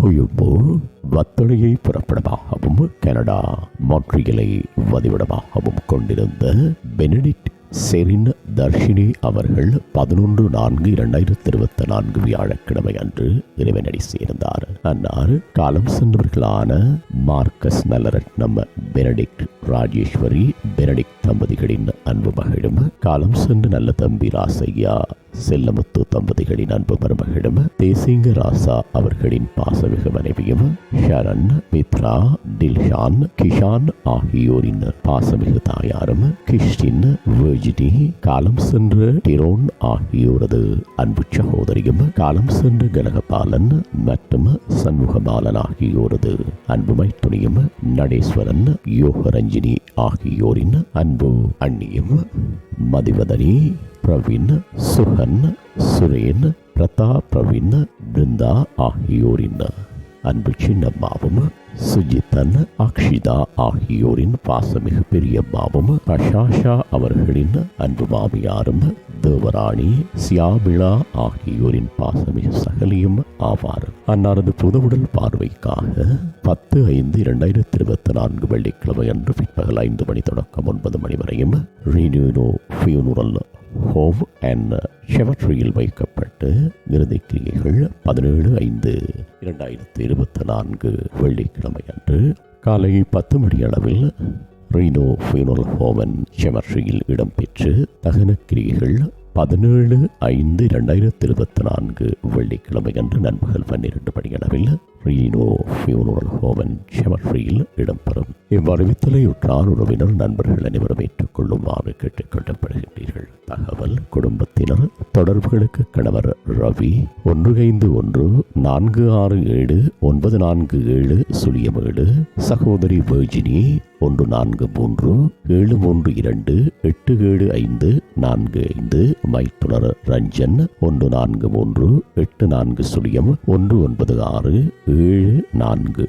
Colombo வத்தளையை புறப்படமாகவும் Canada மாற்றிகளை வதிவிடமாகவும் கொண்டிருந்த Benedict serine Dharshini அவர்கள் பதினொன்று நான்கு இரண்டாயிரத்தி இருபத்தி நான்கு வியாழக்கிழமை அன்று இறைவனடி சேர்ந்தார். அன்னார் காலம் சென்றவர்களான Marcus Nalaratnam Benedict Rajeswari Benedict தம்பதிகளின் அன்பு மகளும் காலம் சென்று நல்ல தம்பி ராசையா செல்லமுத்து தம்பதிகளின் அன்பு மருமகளும் தேசிங்க ராசா அவர்களின் பாசமிகு மனைவியும் ஷரண் மித்ரா டில்ஷான் கிஷான் ஆகியோரின் பாசமிகு தாயாரும் கிறிஸ்டின் வேர்ஜினி காலம் சென்ற டிரோன் ஆகியோரது அன்பு சகோதரியும் காலம் சென்ற கனகபாலன் மற்றும் சண்முகபாலன் ஆகியோரது அன்பு மைத்துணியும் நடேஸ்வரன் யோகரஞ்சினி ஆகியோரின் அன்பு அண்ணியும் மதிவதனி பிரவீன் சுகன் சுரேன் பிரதா பிரவீன் பிருந்தா ஆகியோரின் அன்பு சின்னம்மாவும் சுஜித்தன் அக்ஷிதா ஆகியோரின் பாசமிகு பெரியம்மாவும் பிரஷாஷா அவர்களின் அன்பு மாமியாரும் தேவராணி சியாபிளா ஆகியோரின் பாசமிகு சகலியும் ஆவார். அன்னாரது புதவுடல் பார்வைக்காக பத்து ஐந்து இரண்டாயிரத்தி இருபத்தி நான்கு வெள்ளிக்கிழமை அன்று பிற்பகல் ஐந்து மணி தொடக்கம் ஒன்பது மணி வரையும் ரீனியூனோ ஃபியூனுரல் ஹோம் அண்ட் செவட்ரியில் வைக்கப்பட்டு இறுதிக் கிரியைகள் பதினேழு ஐந்து இரண்டாயிரத்தி இருபத்தி நான்கு வெள்ளிக்கிழமை அன்று காலை பத்து மணி அளவில் ரீனோ ஃபியூனல் ஹோமன் செமட்ரியில் இடம்பெற்று தகன கிரியைகள் பதினேழு ஐந்து இரண்டாயிரத்தி இருபத்தி நான்கு வெள்ளிக்கிழமை அன்று நண்பகல் பன்னிரண்டு மணியளவில் ரீனோ ஃபியூனல் ஹோமன் செமட்ரியில் இடம்பெறும் இவ்வறிவித்தலை உற்றார் உறவினர் நண்பர்கள் அனைவரும் ஏற்றுக்கொள்ளுமாறு கேட்டுக்கொள்ளப்படுகின்றீர்கள். தகவல் குடும்பத்தினர் தொடர்புகளுக்கு கணவர் ரவி ஒன்று ஐந்து ஒன்று நான்கு ஆறு ஏழு ஒன்பது நான்கு ஏழு சுழியம் ஏழு சகோதரி வேர்ஜினி ஒன்று நான்கு மூன்று ஏழு மூன்று இரண்டு எட்டு ஏழு ஐந்து நான்கு ஐந்து மைத்துனர் ரஞ்சன் ஒன்று நான்கு மூன்று எட்டு நான்கு சுழியம் ஒன்று ஒன்பது ஆறு ஏழு நான்கு.